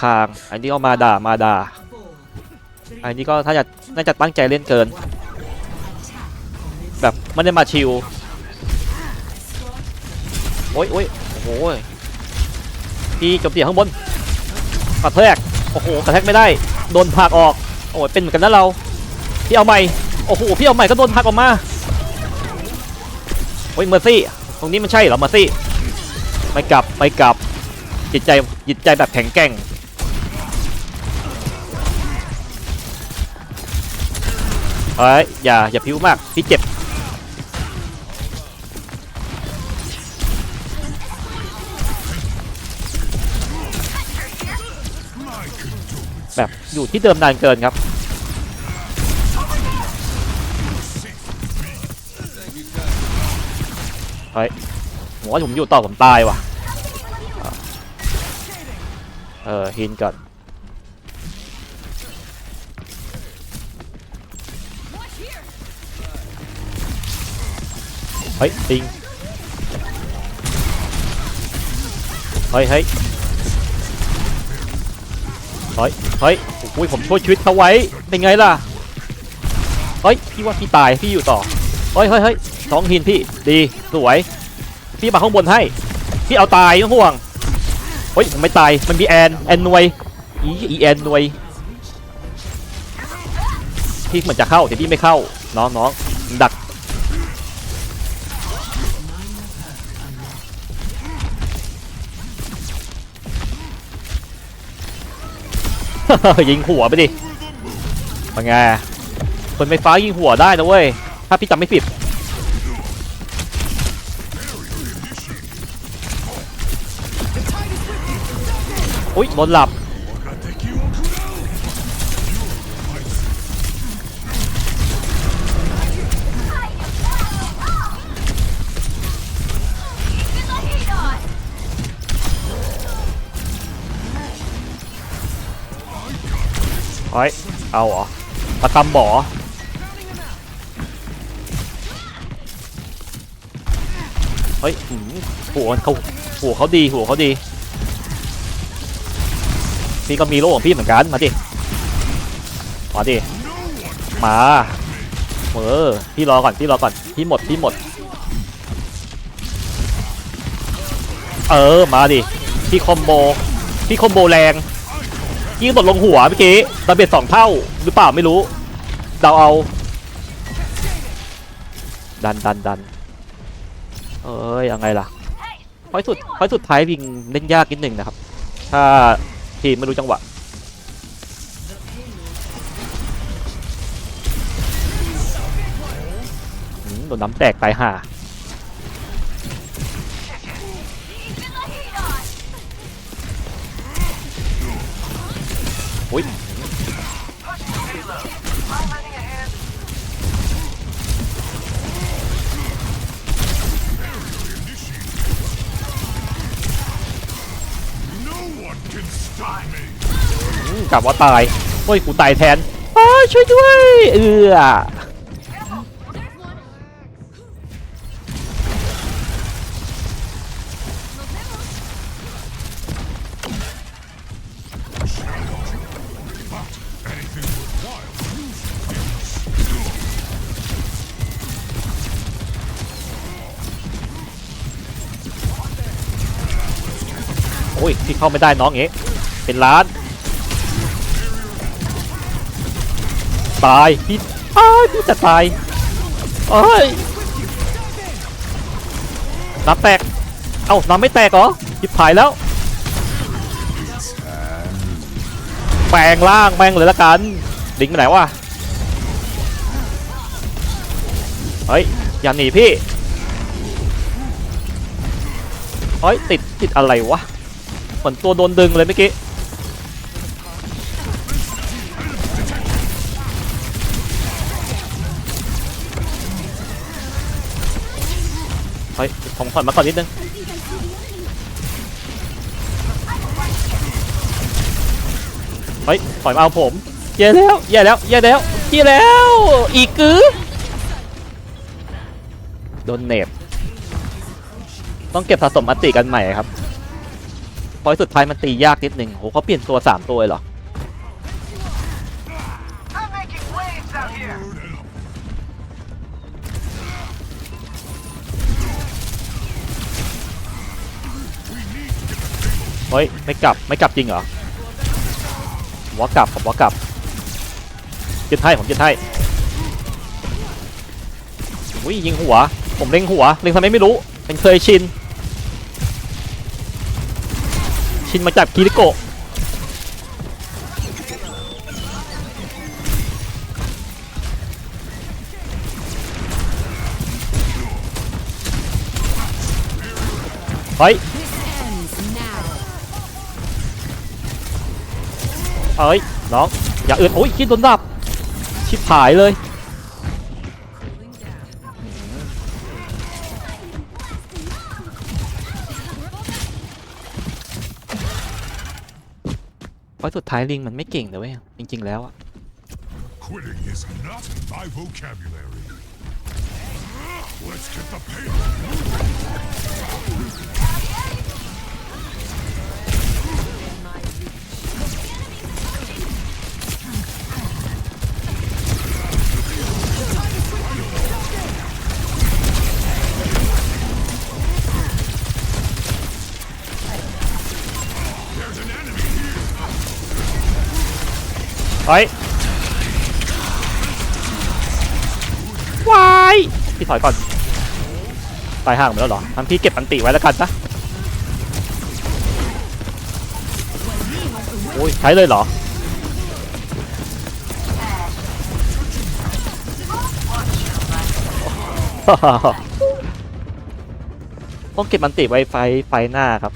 คาง อันนี้ก็มาด่ามาด่า อันนี้ก็ถ้าจะน่าจะตั้งใจเล่นเกิน แบบไม่ได้มาชิลโอ้ยโอ้ยโอ้โหพี่จมเตียข้างบนกระแทกโอ้โหกระแทกไม่ได้ โดนผลักออก โอ้ยเป็นเหมือนกันนะเรา พี่เอาใหม่ โอ้โห พี่เอาใหม่ก็โดนผลักออกมา โอ้ยเมอร์ซี่ ตรงนี้มันใช่เหรอเมอร์ซี่ ไม่กลับ ไม่กลับ จิตใจ จิตใจแบบแข็งแกร่ง เฮ้ยอย่าอย่าพิ้วมากพี่เจ็บแบบอยู่ที่เดิมนานเกินครับ เฮ้ยผมว่าผมอยู่ต่อผมตายว่ะ เออฮินก่อน เฮ้ยติงเฮ้ยเฮ้ยเฮ้ยเฮ้ยโอ้ยผมช่วยชีวิตเขาไว้เป็นไงล่ะเฮ้ยพี่ว่าพี่ตายพี่อยู่ต่อเฮ้ยเฮ้ยเฮ้ยสองหินพี่ดีสวยพี่มาข้างบนให้พี่เอาตายไม่ต้องห่วงเฮ้ยผมไม่ตายมันมีแอนแอนนวยอีอีแอนนวยพี่เหมือนจะเข้าแต่พี่ไม่เข้าน้องน้องดัก ยิงหัวไปดิเป็นไงคนไฟฟ้ายิงหัวได้นะเว้ย ถ้าพี่จำไม่ผิดอุ้ยโดนหลับ ฮ้ย เอาเหรอประตำบ่อเฮ้ยหัวเขาหัวเขาดีหัวเขาดี พี่ก็มีโล่ของพี่เหมือนกัน มาดิ มาดิ มาเออพี่รอก่อน พี่รอก่อน พี่หมด พี่หมด เออ มาดิ พี่คอมโบ พี่คอมโบแรง ยิงตดลงหัวเมื่อกี้ตะเบ็ดสองเท่าหรือเปล่าไม่รู้ เดาเอา ดันดันดันเอ้ยยังไงล่ะพอยสุดพอยสุดท้ายวิ่งเล่นยากนิดหนึ่งนะครับ ถ้าทีมไม่รู้จังหวะอืมโดนน้ำแตกตายห่า อุ้ยอืมกลับว่าตายโอ้ยกูตายแทนอ้ายช่วยด้วย เอือ อ้ยพี่เข้าไม่ได้น้องเอ๊ะเป็นล้านตายพี่อ้ายพี่จะตายเอ้ยน้ำแตก เอ้าน้ำไม่แตกเหรอจิบหายแล้วแปลงล่างแม่งเลยละกันดิงไปไหนวะเฮ้ยอย่าหนีพี่เฮ้ยติดติดอะไรวะ เหมือนตัวโดนดึงเลยเมื่อกี้เฮ้ยผมถอยมาก่อนนิดนึงเฮ้ยถอยมาเอาผมแย่แล้วแย่แล้วแย่แล้วแย่แล้ว อีกกือโดนเน็บต้องเก็บสะสมอัตติกันใหม่ครับ พอยสุดท้ายมันตียากนิดหนึ่งโหเขาเปลี่ยนตัวสามตัวเหรอเฮ้ยไม่กลับไม่กลับจริงเหรอว่ากลับผมว่ากลับยึดให้ผมยึดให้อุ้ยยิงหัว ผมเล็งหัวเล็งทำไมไม่รู้เป็นเคยชิน ชินมาจากคิริโกะเฮ้ยเอ้ยน้องอย่าเอื่นโอ้ยคิดโดนดับชิบหายเลย ราะสุดท้ายลิงมันไม่เก่งเลยเว้ยจริง ๆ แล้วอะ Quitting is not in my vocabulary. Let's get the payload. เฮ้ยวายพี่ถอยก่อน ตายห่างไปแล้วเหรอทันพี่เก็บอันติไว้แล้วกันนะโอ้ยใช้เลยเหรอ ต้องเก็บอันติไว้ไฟไฟหน้าครับ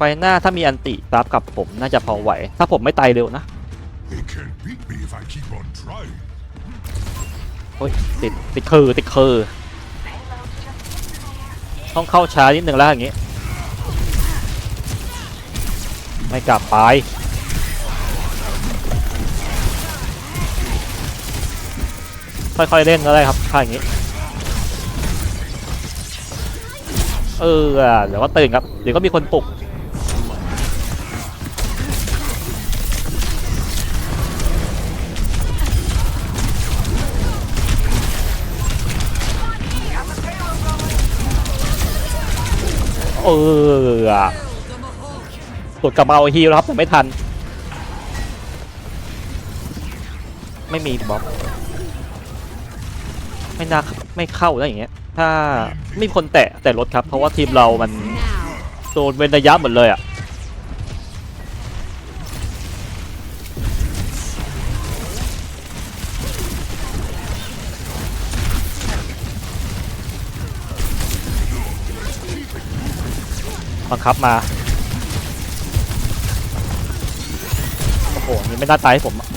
ไฟหน้าถ้ามีอันติรับกับผมน่าจะพอไหว ถ้าผมไม่ตายเร็วนะ They can't beat me if I keep on trying. โอ้ยติดติดคือติดคือต้องเข้าช้านิดนึงแล้วอย่างงี้ ไม่กลับไปค่อยๆเล่นก็ได้ครับถ้าอย่างงี้ เออเดี๋ยวก็ตื่นครับ เดี๋ยวก็มีคนปลุก เออกดกลับมาเอาฮีลครับแต่ไม่ทัน ไม่มีบ็อกไม่น่าไม่เข้าได้อย่างเงี้ย ถ้าไม่มีคนแตะแต่รถครับ เพราะว่าทีมเรามันโดนเว้นระยะหมดเลยอะ บังคับมา โอ้โห นี่ไม่น่าตายให้ผมอะ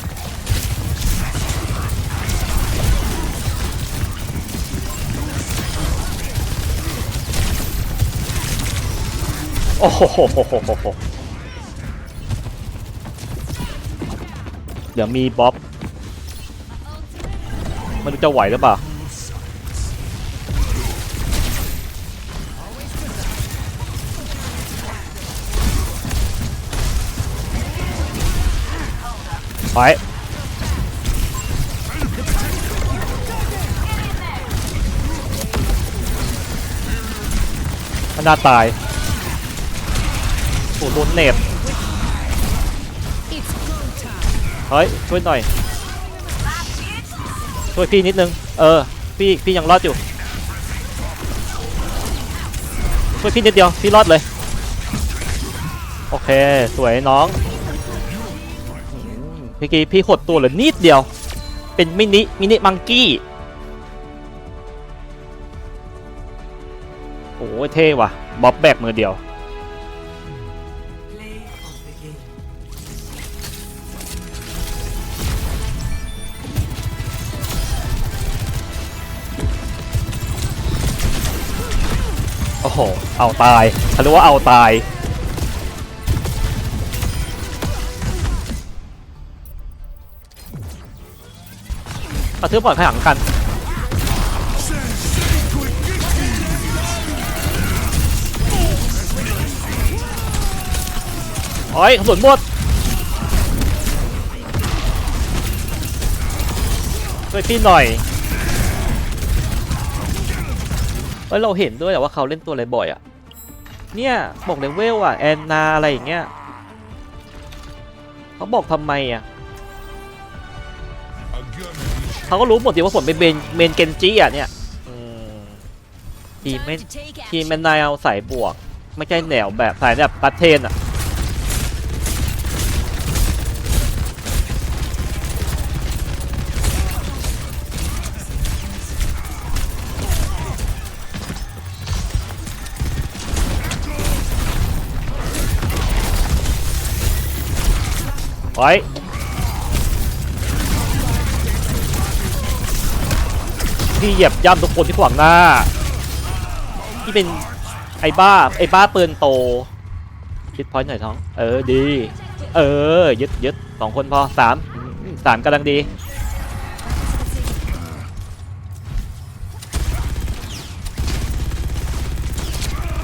โอ้โหเดี๋ยวมีบ๊อบไม่รู้จะไหวหรือเปล่า ไปมันน่าตายโอ้โดนเน็บเฮ้ย ช่วยหน่อย ช่วยพี่นิดนึง เออ พี่ พี่ยังรอดอยู่ ช่วยพี่นิดเดียว พี่รอดเลย โอเค สวยน้อง มพี่กี้พี่หดตัวเหลือนิดเดียว เป็นมินิมินิมังกี้โอ้ยเท่ว่ะบ๊อบแบกมือเดียวโอ้โห เอาตายเขาเรียกว่าเอาตาย เอาทืบก่อยพลังกันโอ้ยกระสุนหมดช่วยพี่หน่อยเฮ้ยเราเห็นด้วยแต่ว่าเขาเล่นตัวอะไรบ่อยอะเนี่ยบอกเลเวลอะแอนนาอะไรอย่างเงี้ยเขาบอกทำไมอะ A gun in each เขาก็รู้หมดดีว่าผมเป็นเมนเมนเกนจิอะเนี่ยอืมทีม Time ไม่ to take ทีม action. เป็นนายเอาสายบวก ไม่ใช่แนวแบบสายแบบปัตเทนอะไว้ พี่เหยียบย่ำทุกคนที่ขวางหน้า ที่เป็นไอ้บ้าไอ้บ้าปืนโตคิดพอยต์หน่อยท้อง เออดี เออยึดยึดสองคนพอสามสามกำลังดี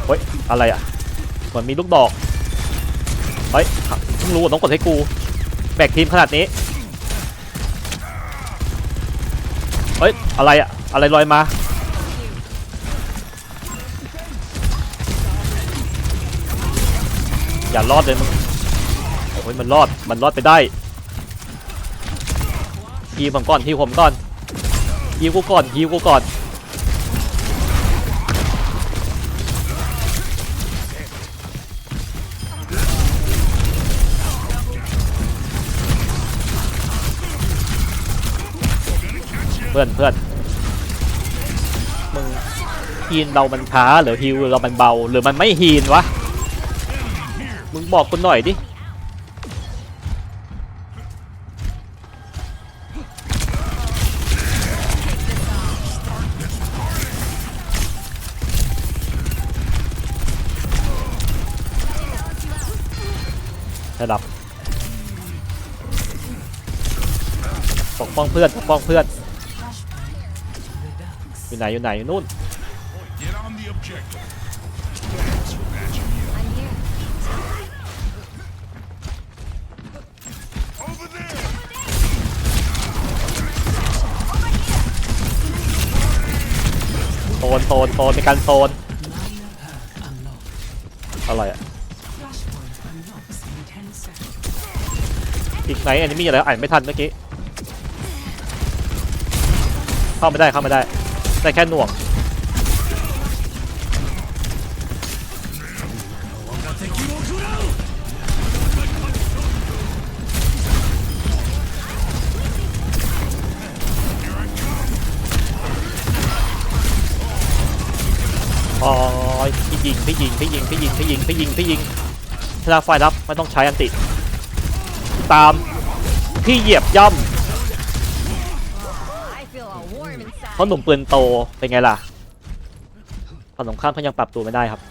เฮ้ยอะไรอะเหมือนมีลูกดอกเฮ้ยเพิ่งรู้ว่าต้องกดให้กู แบกทีมขนาดนี้เฮ้ยอะไรอะ อะไรลอยมา อย่ารอดเลยมึงโอ้ยมันรอดมันรอดไปได้ฮีผมก่อนฮีผมก่อนฮีวกูก่อนฮีวกูก่อนเพื่อนเพื่อน ฮีนเรามันช้าหรือฮิวเรามันเบาหรือมันไม่ฮีนวะ มึงบอกคุณหน่อยดิระดับปกป้องเพื่อนปกป้องเพื่อนอยู่ไหนอยู่ไหนอยู่นู่น Get on the objective. Thanks for matching you. I'm here. Over there! โซนโซนโซนในการโซนอะไรอะอีกไหนอันนี้มีอะไรอ่านไม่ทันเมื่อกี้ เข้าไม่ได้เข้าไม่ได้ ได้แค่หน่วง พี่ยิงพี่ยิงพี่ยิงพี่ยิงพี่ยิงเวลาไฟรับไม่ต้องใช้อันติ ตามพี่เหยียบย่ำเพราะหนุ่มปืนโตเป็นไงล่ะฝั่งตรงข้ามเขายังปรับตัวไม่ได้ครับ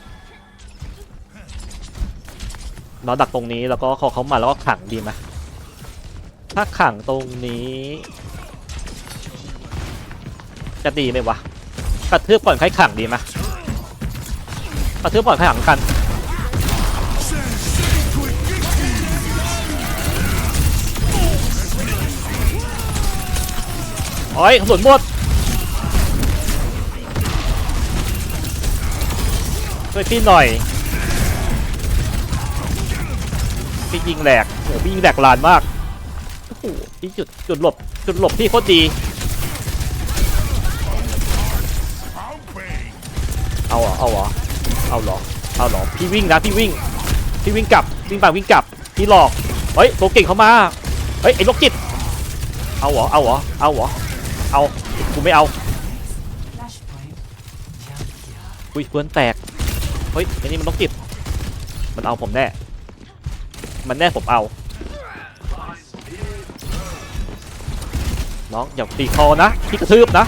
เราดักตรงนี้แล้วก็ขาเขามาแล้วก็ขังดีไหมถ้าขังตรงนี้ จะดีไหมวะกระทืบก่อนค่อยขังดีไหมกระทืบก่อนค่อยขังกัน โอ้ยสุนหมดช่วยพี่หน่อยพี่ยิงแหลกโอ้พี่ยิงแหลกลานมากโอ้โหพี่จุดจุดหลบจุดหลบพี่โคตรดีเอาเหรอเอาเหรอเอาเหรอเอาเหรอพี่วิ่งนะพี่วิ่งพี่วิ่งกลับวิ่งไปวิ่งกลับพี่หลอกเฮ้ยตัวเก่งเข้ามาเฮ้ยไอ้โรคจิตเอาเหรอเอาเหรอเอาเหรอ เอากูไม่เอาอุ้ยเพื่อนแตกเฮ้ยไอ้นี่มันโรคจิตมันเอาผมแน่มันแน่ผมเอาน้องอย่าตีคอนะพี่กระทืบนะ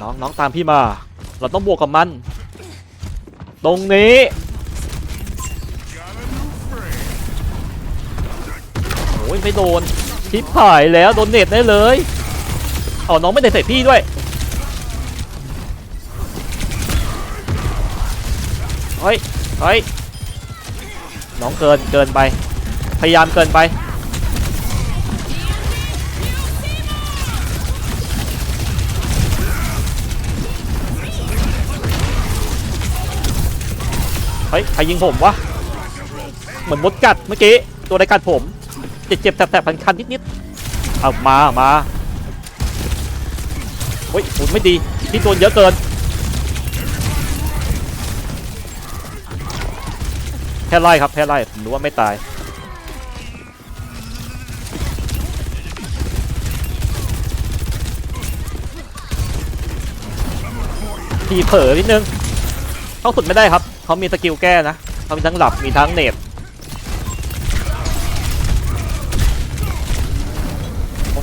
น้องน้องตามพี่มา เราต้องบวกกับมัน ตรงนี้ อ้ยไม่โดนทิปหายแล้วโดนเน็ตได้เลยเอาน้องไม่ได้ใส่พี่ด้วยเฮ้ยเฮ้ยน้องเกินเกินไป พยายามเกินไปเฮ้ยใครยิงผมวะ เหมือนมดกัดเมื่อกี้ ตัวใดกัดผม เจ็บๆแสบๆคันๆนิดๆเอามามาเฮ้ยผมไม่ดีที่โดนเยอะเกินแค่ไล่ครับแค่ไล่ผมรู้ว่าไม่ตายทีเผลอนิดนึงเขาสุดไม่ได้ครับเขามีสกิลแก้นะเขามีทั้งหลับมีทั้งเนต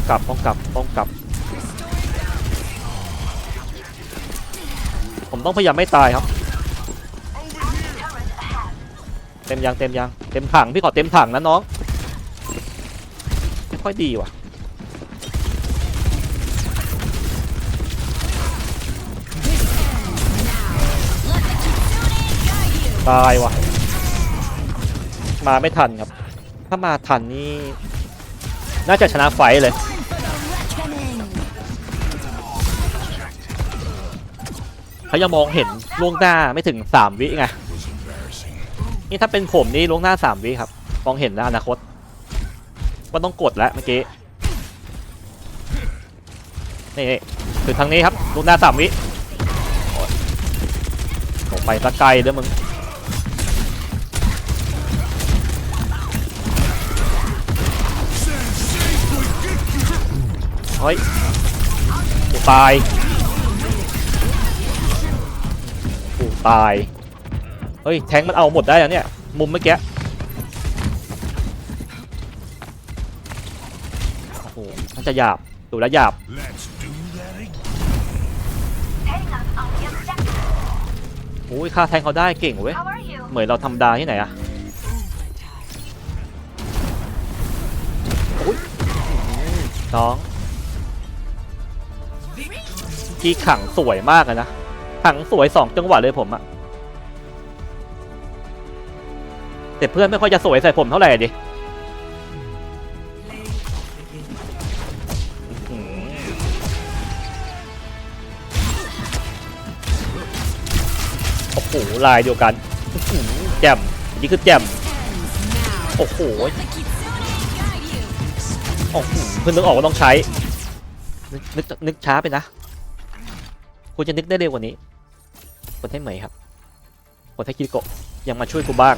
กลับป้องกลับป้องกลับ ผมต้องพยายามไม่ตายครับ เต็มยังเต็มยังเต็มถังพี่ขอเต็มถังนะน้องไม่ค่อยดีว่ะตายว่ะ มาไม่ทันครับ ถ้ามาทันนี่ น่าจะชนะไฟเลย เขายังมองเห็นล่วงหน้าไม่ถึง3วิไงนี่ถ้าเป็นผมนี่ล่วงหน้า3วิครับ มองเห็นแล้วอนาคตว่าต้องกดแล้วเมื่อกี้นี่คือทางนี้ครับล่วงหน้า3วิออ้ไปสกไกลเด้อมึงเฮ้ยกูตาย ตาย เฮ้ย แทงค์มันเอาหมดได้แล้วเนี่ย มุมเมื่อกี้ โอ้โหมันจะหยาบดูแลวหยาบ Let's do that again. Heading up on the objective. โอ้ยค่าแทงเขาได้เก่งเว้ย How are you? เหมือนเราทำดาที่ไหนอะอุ้ยน้องที่ขังสวยมากเลยนะ ขังสวยสองจังหวะเลยผมอะแต่เพื่อนไม่ค่อยจะสวยใส่ผมเท่าไหร่ดิโอ้โหลายเดียวกันอื้อหือแจ่มนี่คือแจ่มโอ้โหโอ้โหเพิ่งนึกออกว่าต้องใช้ นึกนึกนึกช้าไปนะควรจะนึกได้เร็วกว่านี้ กดให้เหมยครับกดให้คิริโกะยังมาช่วยกูบ้าง